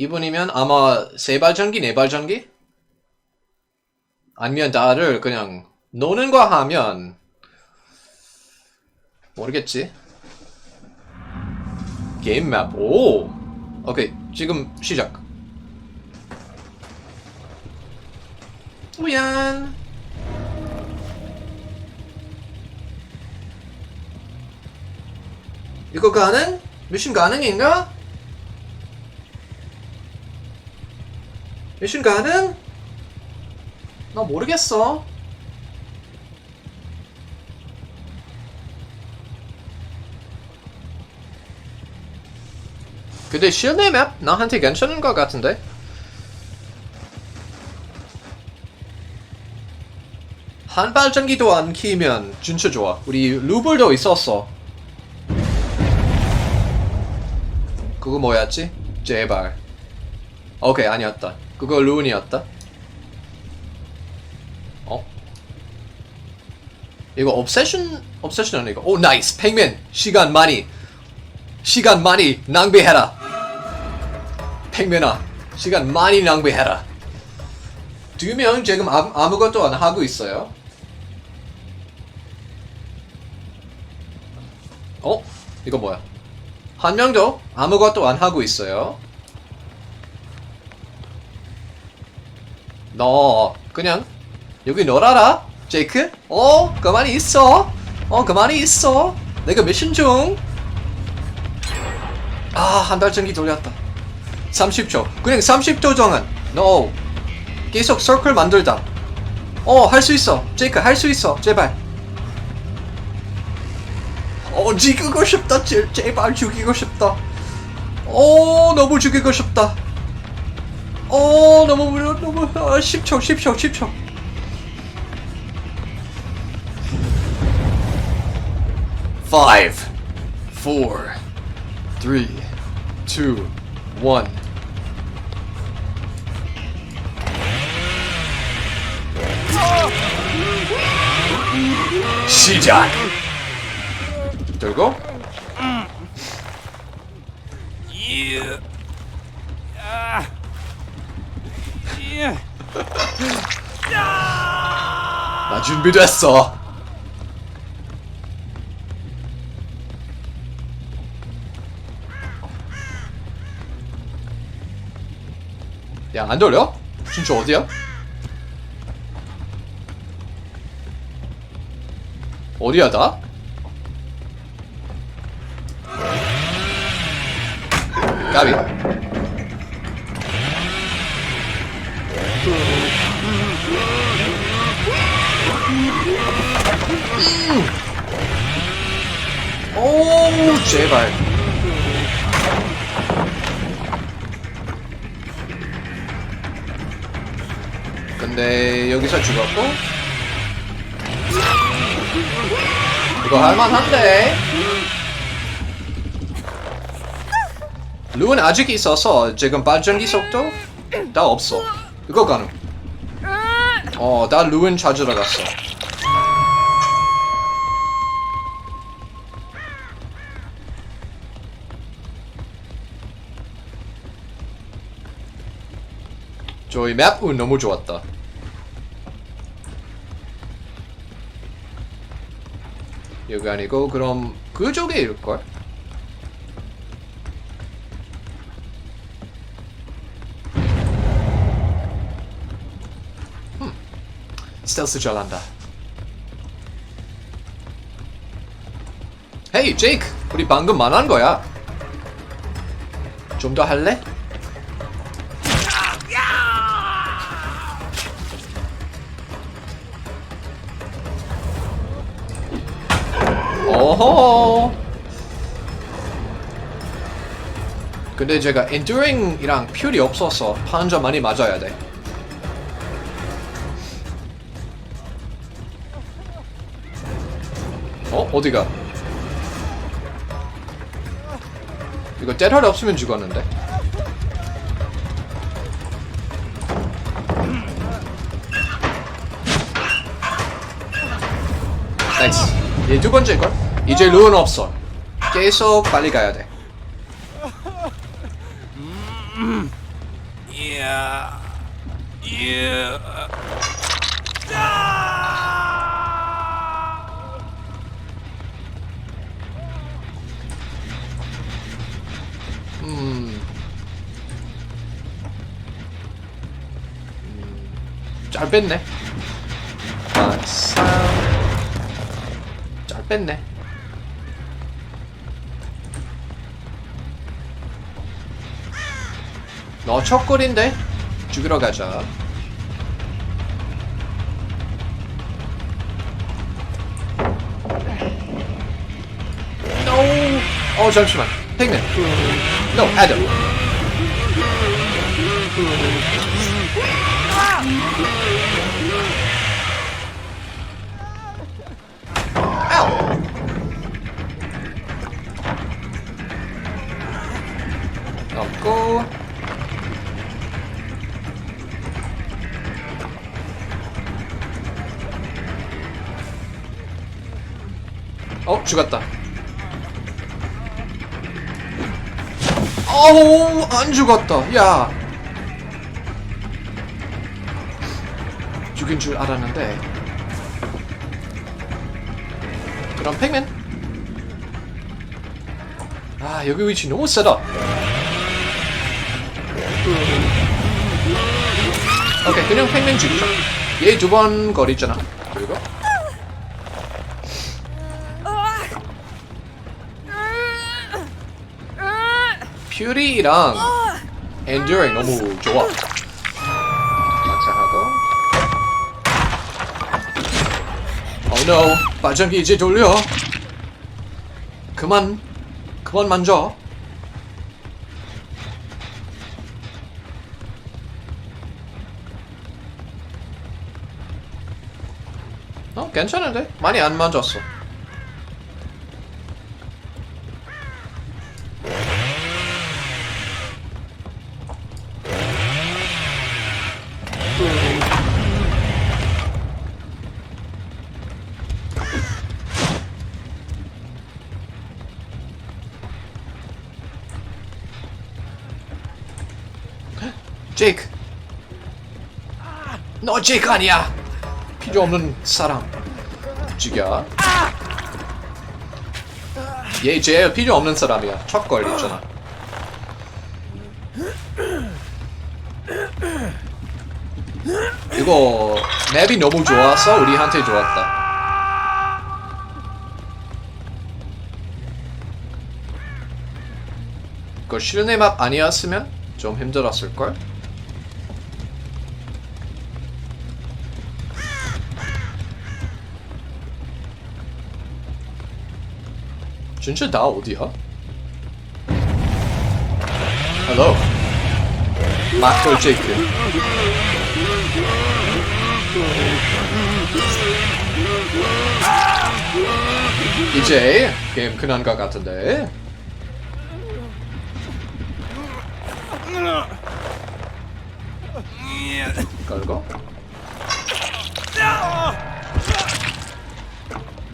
이분이면 아마 세 발전기, 네 발전기? 아니면 다들 그냥 노는 거 하면 모르겠지. 게임 맵. 오. 오케이. 지금 시작. 우연. 이거 가능? 미션 가능인가? 가능? 나 모르겠어. 근데 실내 맵 나한테 괜찮은 것 같은데? 한 발전기도 안 키면 진짜 좋아. 우리 루블도 있었어. 그거 뭐였지? 제발. 오케이 아니었다. 그거 루운이었다. 어? 이거 obsession obsession 아니고 오 나이스 팽맨 시간 많이 시간 많이 낭비해라. 팽맨아 시간 많이 낭비해라. 두 명 지금 아무, 아무것도 안 하고 있어요. 어? 이거 뭐야? 한 명도 아무것도 안 하고 있어요. 너 그냥 여기 놀아라, 제이크. 어, 가만히 있어. 어, 가만히 있어. 내가 미션 중. 아, 한 발전기 돌렸다. 30초. 그냥 30초 동안. No. 계속 서클 만들다. 어, 할 수 있어. 제이크, 할 수 있어. 제발. 어, 죽이고 싶다. 제, 제발 죽이고 싶다. 어, 너무 죽이고 싶다. 어, 너무, 너무, 아, 10초, 10초, 10초. Five, four, three, two, one. 시작. 들고 Yeah. Yeah. 나 준비됐어. 야, 안 돌려? 진짜 어디야? 어디야, 나? 까비. 오, 제발. 근데 여기서 죽었고? 이거 할만한데? 룬 아직 있어서 지금 발전기 속도 다 없어. 이거 가능. 어나 룬 찾으러 갔어 저희 맵운 너무 좋았다. 여기 아니고 그럼 그쪽에 일걸? 흠, 스텔스 잘한다. 헤이 제이크, 우리 방금 만한 거야. 좀 더 할래? 근데 제가 엔듀링이랑 퓨리 없어서 판자 많이 맞아야 돼. 어? 어디가? 이거 때럴 없으면 죽었는데. 나이스. 얘 두 번째걸? 이제 룬 없어. 계속 빨리 가야 돼. Yeah. 음. 음, 잘 뺐네. 아싸. 잘 뺐네. 너 척골인데? 죽이러 가자. No. 어 잠시만. 팽맨. No. 아우. 죽었다. 어우 안 죽었다. 야. 죽인 줄 알았는데. 그럼 팩맨. 아 여기 위치 너무 세다. 오케이 그냥 팩맨 죽이자 얘두 번 거리잖아. 그리고 퓨리랑 엔듀링 너무 좋아. 마차하고. Oh no. 발전기 이제 돌려. 그만. 그만 만져. 어 괜찮은데? 많이 안 만졌어 제이크 너 제이크 아니야. 필요 없는 사람. 죽여. 얘 제일 필요 없는 사람이야. 첫 걸리잖아. 이거 맵이 너무 좋아서 우리한테 좋았다. 이거 실내 맵 아니었으면 좀 힘들었을걸? 진짜 나 어디야? Hello. 마크 제이크. 이제 게임 끝난 것 같은데. 걸고.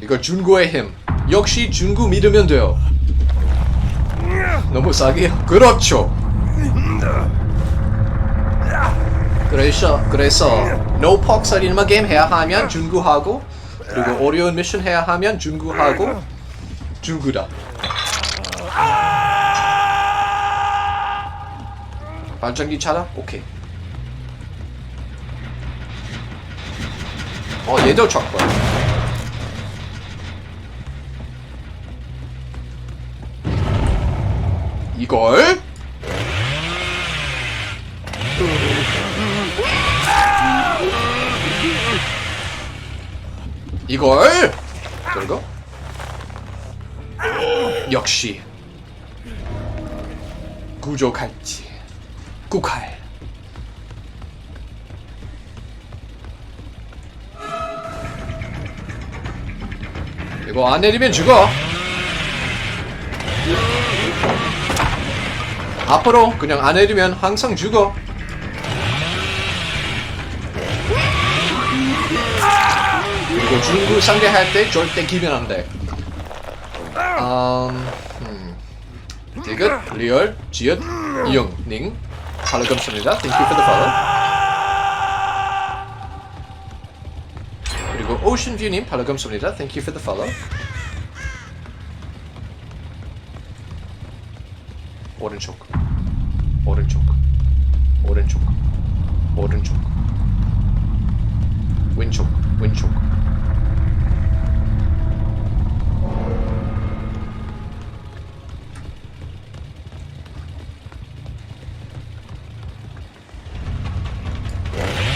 이거 준구의 힘. 역시 준구 믿으면 돼요. 너무 싸게요? 그렇죠. 그래서 그래서 no 퍽 살인마 게임 해야 하면 준구하고 그리고 어려운 미션 해야 하면 준구하고 준구다. 발전기 차다? 오케이. 어 얘도 쳤고. 이걸? 이걸? 그리고 역시 구조칼지 구칼 이거 안 내리면 죽어 앞으로 그냥 안 내리면 항상 죽어 그리고 중구 상대할 때 절대 기면 안 돼. 음, 음. 디귿, 리얼, 지읒, 이응, 닝, 팔로우 감사합니다. Thank you for the follow. 그리고 오션뷰님 팔로우 감사합니다. Thank you for the follow. 오른쪽, 오른쪽, 오른쪽, 오른쪽, 왼쪽, 왼쪽.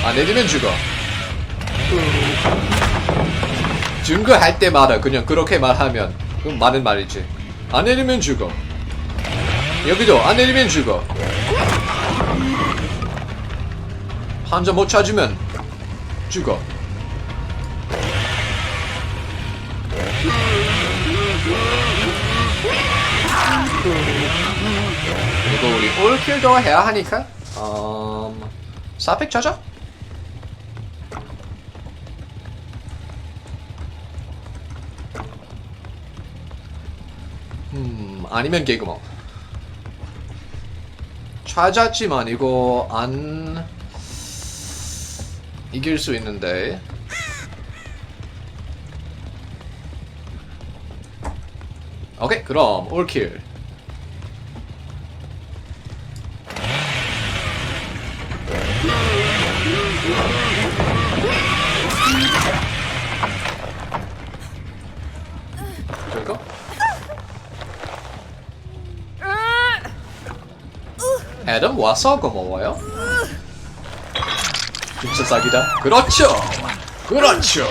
안 내리면 죽어. 증거할 때마다 그냥 그렇게 말하면 그건 많은 말이지. 안 내리면 죽어. 여기도 안 내리면 죽어. 환자 못 찾으면 죽어. 그리고 우리 올킬도 해야 하니까 음, 4팩 찾아? 음 아니면 개구멍 찾았지만 이거 안 이길 수 있는데. 오케이 그럼 올킬 애덤 와서 고마워요. 진짜 싹이다. 그렇죠. 그렇죠.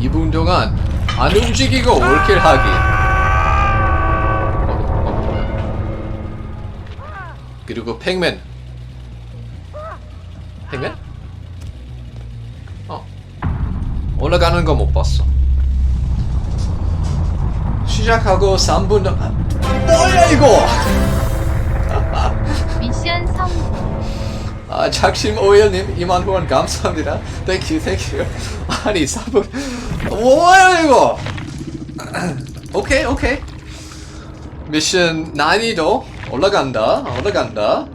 이분 동안 안 움직이고 올킬 하기. 그리고 팩맨. 팩맨? 어. 올라가는 거 못 봤어. 시작하고 3분 전 아, 뭐야 이거! 미션 성공. 아 작심 오일님 2만 후원 감사합니다. 땡큐 땡큐 아니 3분 뭐야 이거? 오케이 오케이. 미션 난이도 올라간다 올라간다